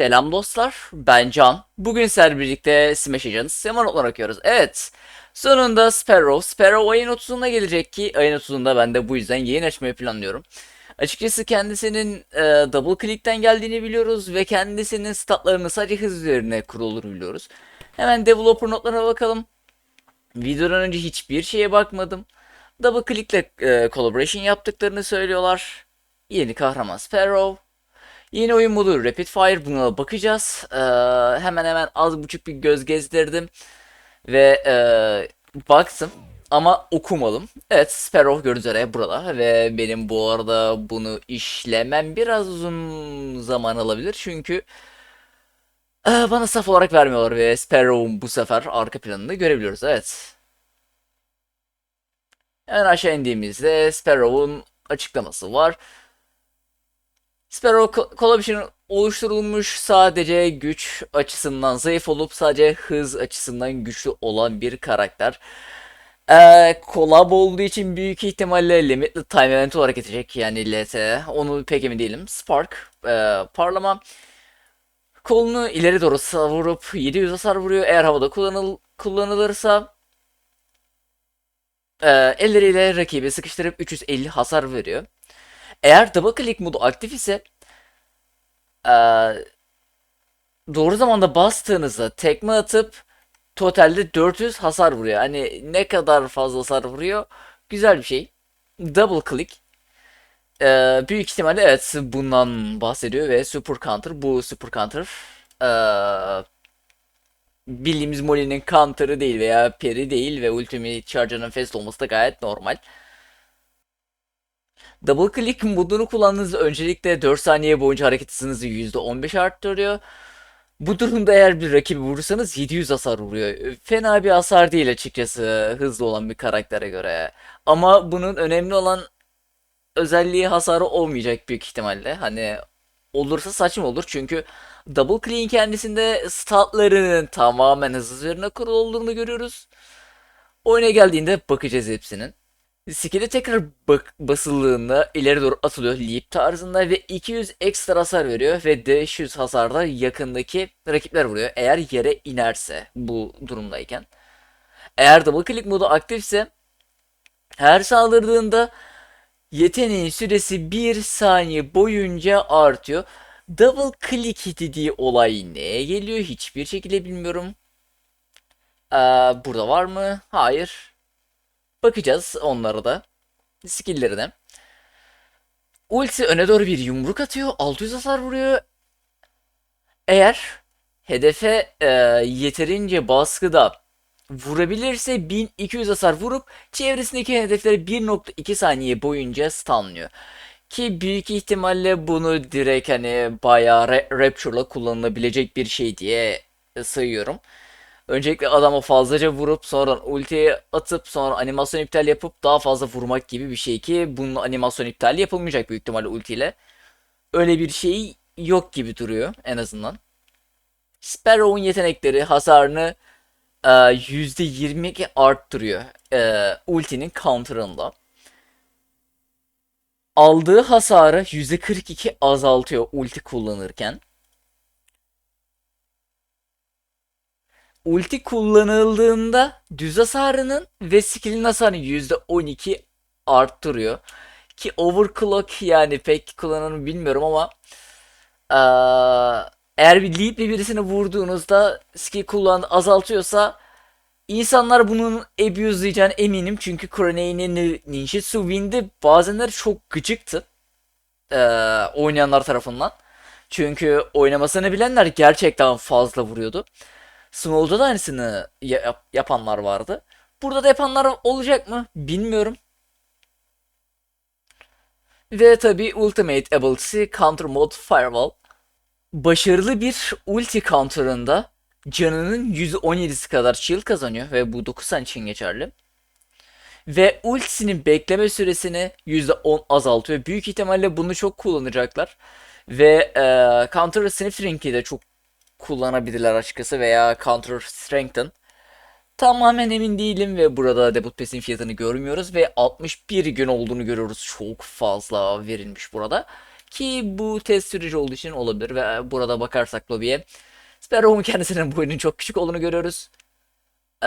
Selam dostlar, ben Can. Bugün sizlerle birlikte Smash Agents Semanotlar okuyoruz. Evet, sonunda Sparrow. Sparrow ayın 30'unda gelecek ki ayın 30'unda ben de bu yüzden yayın açmayı planlıyorum. Açıkçası kendisinin e, double click'ten geldiğini biliyoruz ve kendisinin statlarını sadece hız üzerine kurulur biliyoruz. Hemen developer notlarına bakalım. Videodan önce hiçbir şeye bakmadım. Double click'le e, collaboration yaptıklarını söylüyorlar. Yeni kahraman Sparrow. Yeni oyun modu Rapid Fire buna bakacağız. Ee, hemen hemen az buçuk bir göz gezdirdim ve e, baktım ama okumalım. Evet Sparrow gördüğünüz üzere burada ve benim bu arada bunu işlemem biraz uzun zaman alabilir çünkü e, bana saf olarak vermiyorlar ve Sparrow'un bu sefer arka planını görebiliyoruz. Evet. Hemen aşağı indiğimizde Sparrow'un açıklaması var. Sparrow Co- Collaboration oluşturulmuş sadece güç açısından zayıf olup sadece hız açısından güçlü olan bir karakter. Ee, collab olduğu için büyük ihtimalle Limited Time Event olarak geçecek yani LT. Onu pek emin değilim. Spark, e, parlama. Kolunu ileri doğru savurup 700 hasar vuruyor. Eğer havada kullanıl kullanılırsa e, elleriyle rakibi sıkıştırıp 350 hasar veriyor. Eğer double click modu aktif ise eee, doğru zamanda bastığınızda tekme atıp totalde 400 hasar vuruyor. Hani ne kadar fazla hasar vuruyor? Güzel bir şey. Double click. Eee, büyük ihtimalle evet bundan bahsediyor ve super counter bu super counter eee, bildiğimiz Molly'nin counter'ı değil veya peri değil ve ultimate charger'ın fast olması da gayet normal. Double click modunu kullandığınızda öncelikle 4 saniye boyunca hareket hızınızı %15 arttırıyor. Bu durumda eğer bir rakibi vurursanız 700 hasar vuruyor. Fena bir hasar değil açıkçası hızlı olan bir karaktere göre. Ama bunun önemli olan özelliği hasarı olmayacak büyük ihtimalle. Hani olursa saçma olur çünkü Double Click'in kendisinde statlarının tamamen hız üzerine kurulu olduğunu görüyoruz. Oyuna geldiğinde bakacağız hepsinin. Skill'e tekrar bak basıldığında ileri doğru atılıyor leap tarzında ve 200 ekstra hasar veriyor ve 500 hasarda yakındaki rakipler vuruyor eğer yere inerse bu durumdayken. Eğer double click modu aktifse her saldırdığında yeteneğin süresi 1 saniye boyunca artıyor. Double click dediği olay neye geliyor hiçbir şekilde bilmiyorum. Ee, burada var mı? Hayır. Bakacağız onlara da. Skill'lerine. Ulti öne doğru bir yumruk atıyor. 600 hasar vuruyor. Eğer hedefe e, yeterince baskıda vurabilirse 1200 hasar vurup çevresindeki hedefleri 1.2 saniye boyunca stunlıyor. Ki büyük ihtimalle bunu direkt hani bayağı ra- Rapture'la kullanılabilecek bir şey diye sayıyorum. Öncelikle adama fazlaca vurup sonra ultiye atıp sonra animasyon iptal yapıp daha fazla vurmak gibi bir şey ki bunun animasyon iptali yapılmayacak büyük ihtimalle ultiyle. Öyle bir şey yok gibi duruyor en azından. Sparrow'un yetenekleri hasarını e, %22 arttırıyor e, ultinin counter'ında. Aldığı hasarı %42 azaltıyor ulti kullanırken. Ulti kullanıldığında düz hasarının ve skill'in hasarını %12 arttırıyor. Ki overclock yani pek kullananı bilmiyorum ama eğer bir leap'le birisini vurduğunuzda skill kullan azaltıyorsa insanlar bunun abuse'layacağını eminim. Çünkü Crone'nin Ninjutsu Wind'i bazenleri çok gıcıktı oynayanlar tarafından. Çünkü oynamasını bilenler gerçekten fazla vuruyordu. Small'da da aynısını yap- yapanlar vardı. Burada da yapanlar olacak mı? Bilmiyorum. Ve tabi Ultimate Ability Counter Mode Firewall. Başarılı bir ulti counter'ında canının %17'si kadar shield kazanıyor ve bu 9 saniye için geçerli. Ve ultisinin bekleme süresini %10 azaltıyor. Büyük ihtimalle bunu çok kullanacaklar. Ve e, Counter Snifring'i de çok kullanabilirler açıkçası veya Counter Strengthen. Tamamen emin değilim ve burada debut pass'in fiyatını görmüyoruz ve 61 gün olduğunu görüyoruz. Çok fazla verilmiş burada. Ki bu test süreci olduğu için olabilir ve burada bakarsak lobiye Sparrow'un kendisinin boyunun çok küçük olduğunu görüyoruz. Ee,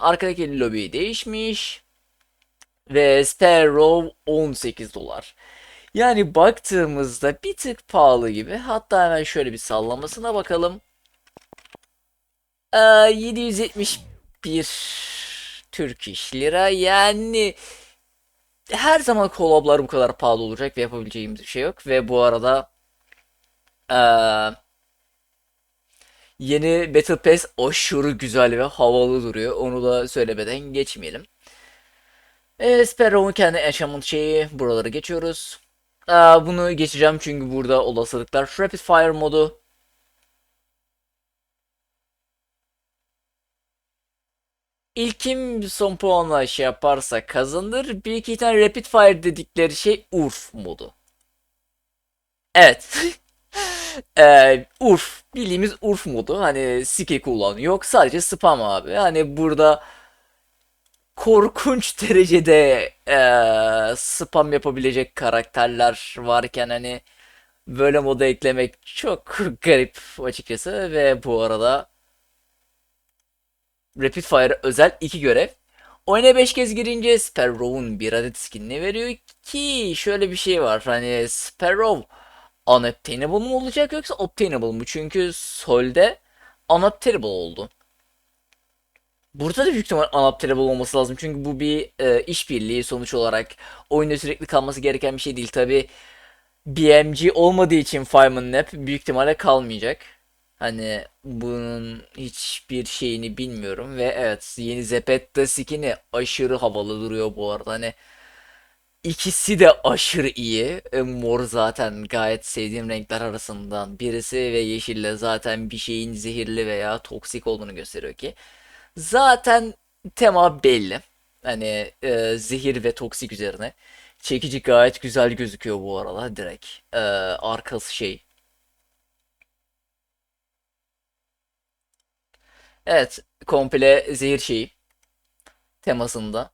arkadaki lobi değişmiş. Ve Sparrow 18 dolar. Yani baktığımızda bir tık pahalı gibi. Hatta hemen şöyle bir sallamasına bakalım. Ee, 771 Türk iş lira. Yani her zaman collab'lar bu kadar pahalı olacak ve yapabileceğimiz bir şey yok. Ve bu arada ee, yeni Battle Pass aşırı güzel ve havalı duruyor. Onu da söylemeden geçmeyelim. E, Sparrow'un kendi enchantment şeyi buraları geçiyoruz. Aa, bunu geçeceğim çünkü burada olasılıklar Rapid Fire modu. İlkim son puanla şey yaparsa kazanır. Bir iki tane Rapid Fire dedikleri şey Urf modu. Evet. Ee, Urf. Bildiğimiz Urf modu. Hani skill kullan yok. Sadece spam abi. Hani burada korkunç derecede eee, spam yapabilecek karakterler varken hani böyle moda eklemek çok garip açıkçası ve bu arada Rapid Fire özel iki görev. Oyuna 5 kez girince Sparrow'un bir adet skinini veriyor ki şöyle bir şey var hani Sparrow unobtainable mu olacak yoksa obtainable mu? Çünkü Sol'de unobtainable oldu. Burada da büyük ihtimal unobtainable olması lazım. Çünkü bu bir e, işbirliği sonuç olarak. Oyunda sürekli kalması gereken bir şey değil. Tabi BMG olmadığı için Fireman Nap büyük ihtimalle kalmayacak. Hani bunun hiçbir şeyini bilmiyorum. Ve evet yeni Zepetta skin'i aşırı havalı duruyor bu arada. Hani ikisi de aşırı iyi. E, mor zaten gayet sevdiğim renkler arasından birisi ve yeşille zaten bir şeyin zehirli veya toksik olduğunu gösteriyor ki. Zaten tema belli. Hani e, zehir ve toksik üzerine. Çekici gayet güzel gözüküyor bu arada direkt. E, arkası şey. Evet, komple zehir şeyi temasında.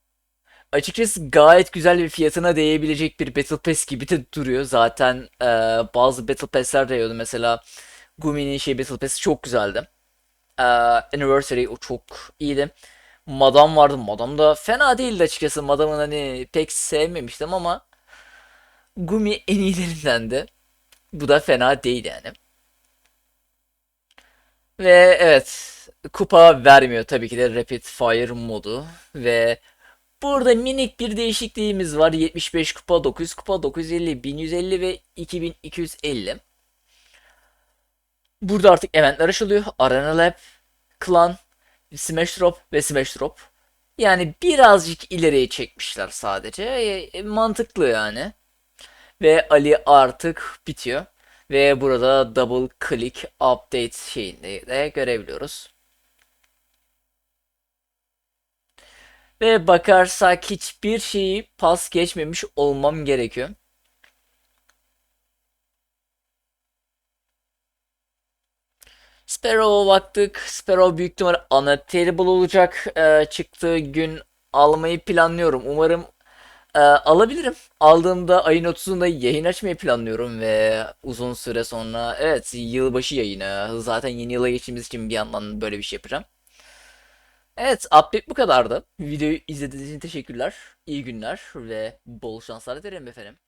Açıkçası gayet güzel bir fiyatına değebilecek bir Battle Pass gibi de duruyor. Zaten e, bazı Battle Pass'ler de yiyordu. Mesela Gumi'nin şey Battle Pass'i çok güzeldi. Ee, Anniversary o çok iyiydi. Madam vardı. Madam da fena değildi açıkçası. Madam'ın hani pek sevmemiştim ama Gumi en iyilerindendi. Bu da fena değil yani. Ve evet kupa vermiyor tabii ki de Rapid Fire modu ve burada minik bir değişikliğimiz var. 75 kupa, 900 kupa, 950, 1150 ve 2250. Burada artık eventler açılıyor. Arena Lab, Clan, Smash Drop ve Smash Drop. Yani birazcık ileriye çekmişler sadece. E, e, mantıklı yani. Ve Ali artık bitiyor. Ve burada double click update şeyini de görebiliyoruz. Ve bakarsak hiçbir şeyi pas geçmemiş olmam gerekiyor. Sparrow'a baktık. Sparrow büyük ihtimal Unobtainable olacak. Ee, çıktığı gün almayı planlıyorum. Umarım e, alabilirim. Aldığımda ayın 30'unda yayın açmayı planlıyorum ve uzun süre sonra evet yılbaşı yayını. Zaten yeni yıla geçtiğimiz için bir yandan böyle bir şey yapacağım. Evet, update bu kadardı. Videoyu izlediğiniz için teşekkürler. İyi günler ve bol şanslar dilerim efendim.